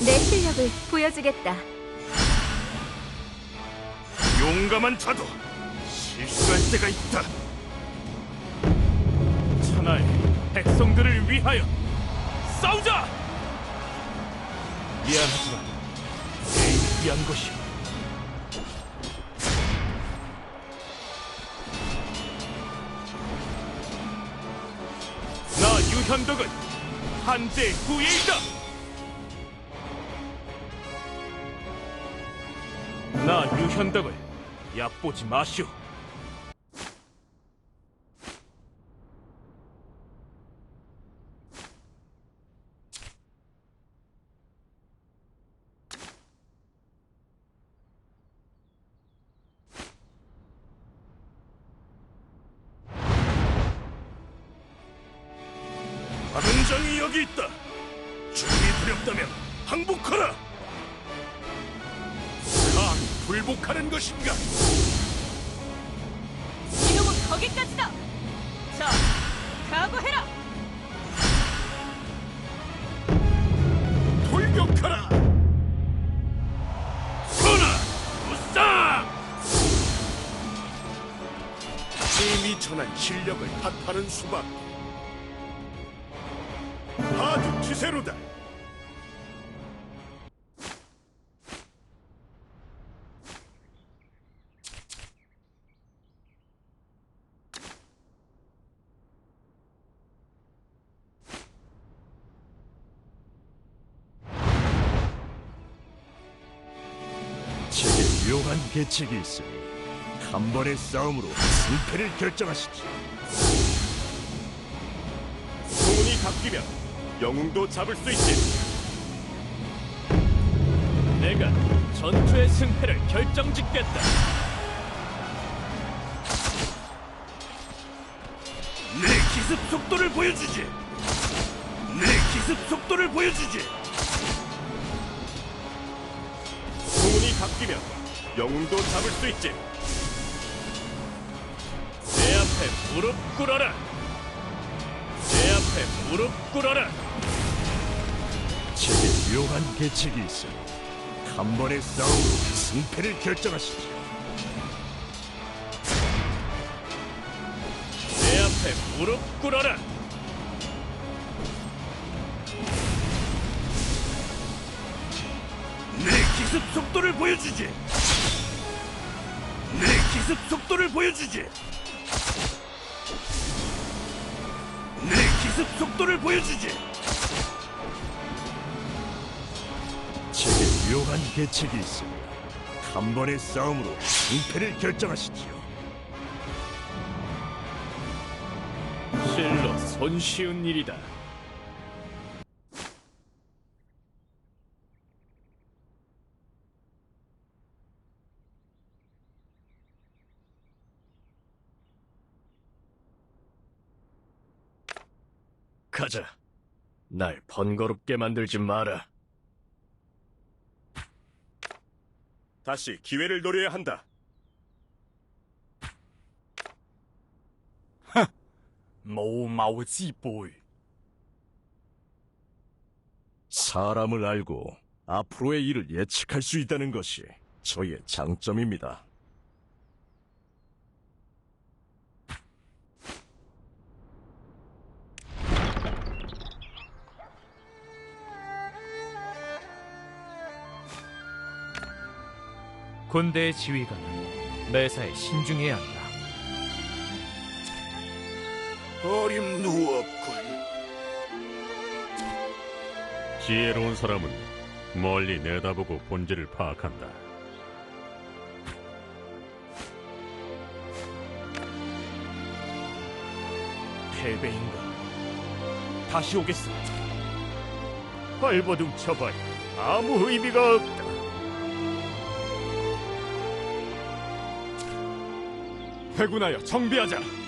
내 실력을 보여주겠다. 용감한 자도 실수할 때가 있다. 천하의 백성들을 위하여 싸우자! 미안하지만 내일 위한 것이오. 나 유현덕은 한제 후예이다. 나 유현덕을 얕보지 마시오. 함정이 여기 있다. 죽음이 두렵다면 항복하라. 감히 불복하는 것인가? 이놈은 거기까지다. 자, 각오해라. 돌격하라! 서라! 우싸! 이미 전한 실력을 탓하는 수밖에 아주 기세로다 유용한 계책이 있으니 한 번의 싸움으로 승패를 결정하시지. 소문이 바뀌면 영웅도 잡을 수 있지. 내가 전투의 승패를 결정짓겠다. 내 기습 속도를 보여주지. 내 기습 속도를 보여주지. 소문이 바뀌면 영웅도 잡을 수 있지. 내 앞에 무릎 꿇어라. 내 앞에 무릎 꿇어라. 제게 유용한 계책이 있으니 한 번의 싸움으로 승패를 결정하시지. 내 앞에 무릎 꿇어라. 내 기습 속도를 보여주지. 내 기습 속도를 보여주지. 내 기습 속도를 보여주지. 제게 유용한 계책이 있으니 한 번의 싸움으로 승패를 결정하시지요. 실로 손쉬운 일이다 가자. 날 번거롭게 만들지 마라. 다시 기회를 노려야 한다. 모마오지보이 사람을 알고 앞으로의 일을 예측할 수 있다는 것이 저의 장점입니다. 군대의 지휘관은 매사에 신중해야 한다. 어림도 없군. 지혜로운 사람은 멀리 내다보고 본질을 파악한다. 패배인가? 다시 오겠어. 발버둥 쳐봐야 아무 의미가 없다. 회군하여 정비하자.